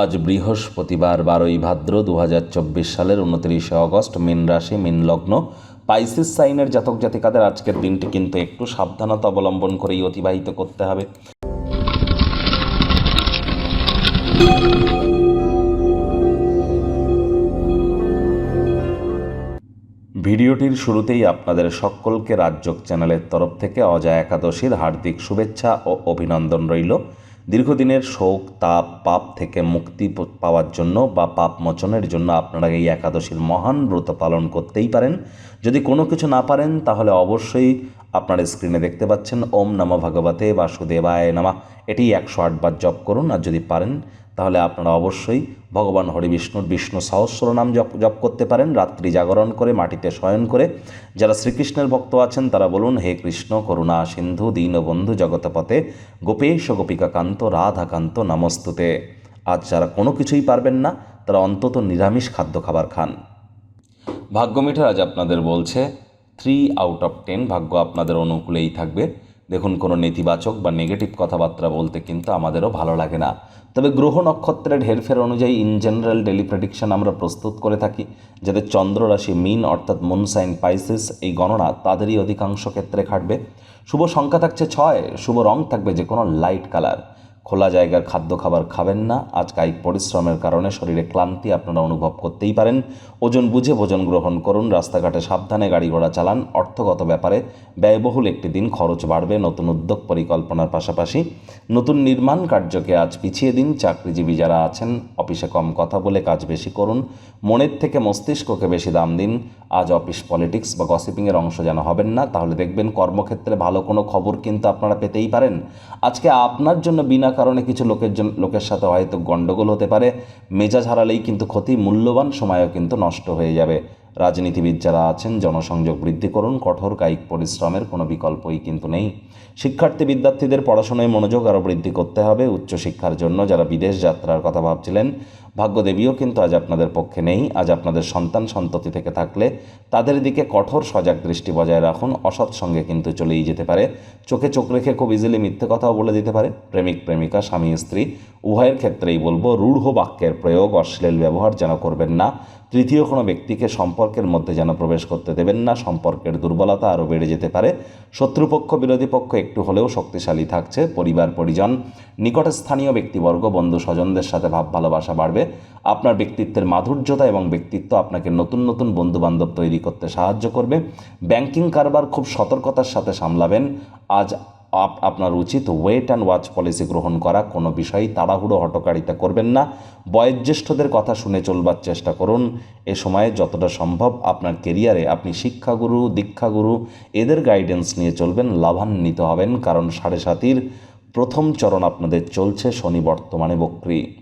আজ বৃহস্পতিবার বারোই ভাদ্র দু হাজার চব্বিশ সালের উনত্রিশে অগস্ট মিন রাশি, মিন লগ্ন। পাইসিস সাইনের জাতক জাতিকাদের আজকের দিনটি কিন্তু একটু সাবধানতা অবলম্বন করেই অতিবাহিত করতে হবে। ভিডিওটির শুরুতেই আপনাদের সকলকে রাজ্যক চ্যানেলের তরফ থেকে অজা একাদশীর হার্দিক শুভেচ্ছা ও অভিনন্দন রইল। দীর্ঘদিনের শোক, তাপ, পাপ থেকে মুক্তি পাওয়ার জন্য বা পাপ মোচনের জন্য আপনারা এই একাদশীর মহান ব্রত পালন করতেই পারেন। যদি কোনো কিছু না পারেন, তাহলে অবশ্যই আপনার স্ক্রিনে দেখতে পাচ্ছেন ওম নম ভগবতে বাসুদেবায় নামা। এটি একশো আটবার জপ করুন, আর যদি পারেন, তাহলে আপনারা অবশ্যই ভগবান হরি বিষ্ণুর বিষ্ণু সহস্র নাম জপ জপ করতে পারেন, রাত্রি জাগরণ করে, মাটিতে শয়ন করে। যারা শ্রীকৃষ্ণের ভক্ত আছেন, তারা বলুন, হে কৃষ্ণ, করুণা, সিন্ধু দীনবন্ধু জগতপথে গোপেশ গোপিকা কান্ত রাধাকান্ত, নমস্তুতে। আজ যারা কোনো কিছুই পারবেন না, তারা অন্তত নিরামিষ খাদ্য খাবার খান। ভাগ্য মিটার আজ আপনাদের বলছে থ্রি আউট অফ টেন ভাগ্য আপনাদের অনুকূলেই থাকবে। দেখুন, কোনো নেতিবাচক বা নেগেটিভ কথাবার্তা বলতে কিন্তু আমাদেরও ভালো লাগে না। তবে গ্রহ নক্ষত্রের হেরফের অনুযায়ী ইন জেনারেল ডেলি প্রেডিকশন আমরা প্রস্তুত করে থাকি যাদের চন্দ্র রাশি মিন অর্থাৎ মুন সাইন পাইসিস এই গণনা তাদেরই অধিকাংশ ক্ষেত্রে খাটবে শুভ সংখ্যা থাকছে ছয়, শুভ রং থাকবে যে কোনো লাইট কালার খোলা জায়গার খাদ্য খাবার খাবেন না। আজ কায়িক পরিশ্রমের কারণে শরীরে ক্লান্তি আপনারা অনুভব করতেই পারেন। ওজন বুঝে ভোজন গ্রহণ করুন। রাস্তাঘাটে সাবধানে গাড়ি ঘোড়া চালান। অর্থগত ব্যাপারে ব্যয়বহুল একটি দিন খরচ বাড়বে। নতুন উদ্যোগ পরিকল্পনার পাশাপাশি নতুন নির্মাণ কার্যকে আজ পিছিয়ে দিন। চাকরিজীবী যারা আছেন, অফিসে কম কথা বলে কাজ বেশি করুন। মনের থেকে মস্তিষ্ককে বেশি দাম দিন। আজ অফিস পলিটিক্স বা গসিপিংয়ের অংশ যেন হবেন না, তাহলে দেখবেন কর্মক্ষেত্রে ভালো কোনো খবর কিন্তু আপনারা পেতেই পারেন। আজকে আপনার জন্য বিনা কারণে কিছু লোকের জন্য লোকের সাথে হয়তো গণ্ডগোল হতে পারে, মেজাজ হারালেই কিন্তু ক্ষতি মূল্যবান, সময়ও কিন্তু নষ্ট হয়ে যাবে। রাজনীতিবিদ যারা আছেন, জনসংযোগ বৃদ্ধি করুন, কঠোর কায়িক পরিশ্রমের কোনো বিকল্পই কিন্তু নেই। শিক্ষার্থী বিদ্যার্থীদের পড়াশোনায় মনোযোগ আরও বৃদ্ধি করতে হবে, উচ্চশিক্ষার জন্য যারা বিদেশ যাত্রার কথা ভাবছিলেন ভাগ্যদেবীও কিন্তু আজ আপনাদের পক্ষে নেই। আজ আপনাদের সন্তান সন্ততি থেকে থাকলে তাদের দিকে কঠোর সজাগ দৃষ্টি বজায় রাখুন। অসৎ সঙ্গে কিন্তু চলেই যেতে পারে। চোখে চোখ রেখে খুব ইজিলি মিথ্যে কথাও বলে দিতে পারে। প্রেমিক, প্রেমিকা, স্বামী, স্ত্রী, উভয়ের ক্ষেত্রেই বলব, রূঢ় বাক্যের প্রয়োগ, অশ্লীল ব্যবহার যেন করবেন না। তৃতীয় কোনো ব্যক্তিকে সম্পর্কের মধ্যে যেন প্রবেশ করতে দেবেন না। সম্পর্কের দুর্বলতা আরও বেড়ে যেতে পারে। শত্রুপক্ষ, বিরোধী পক্ষ একটু হলেও শক্তিশালী থাকছে। পরিবার, পরিজন, নিকটস্থানীয় ব্যক্তিবর্গ বন্ধু স্বজনদের সাথে ভাব ভালোবাসা বাড়বে। আপনার ব্যক্তিত্বের মাধুর্যতা এবং ব্যক্তিত্ব আপনাকে নতুন নতুন বন্ধু বান্ধব তৈরি করতে সাহায্য করবে। ব্যাংকিং কারবার খুব সতর্কতার সাথে সামলাবেন। আজ আপ, আপনার উচিত ওয়েট অ্যান্ড ওয়াচ পলিসি গ্রহণ করা। কোনো বিষয়েই তাড়াহুড়ো হটকারিতা করবেন না। বয়োজ্যেষ্ঠদের কথা শুনে চলবার চেষ্টা করুন। এ সময়ে যতটা সম্ভব আপনার কেরিয়ারে আপনি শিক্ষাগুরু, দীক্ষাগুরু, এদের গাইডেন্স নিয়ে চলবেন। লাভান্বিত হবেন। কারণ সাড়ে সাতির প্রথম চরণ আপনাদের চলছে শনি বর্তমানে বক্রী।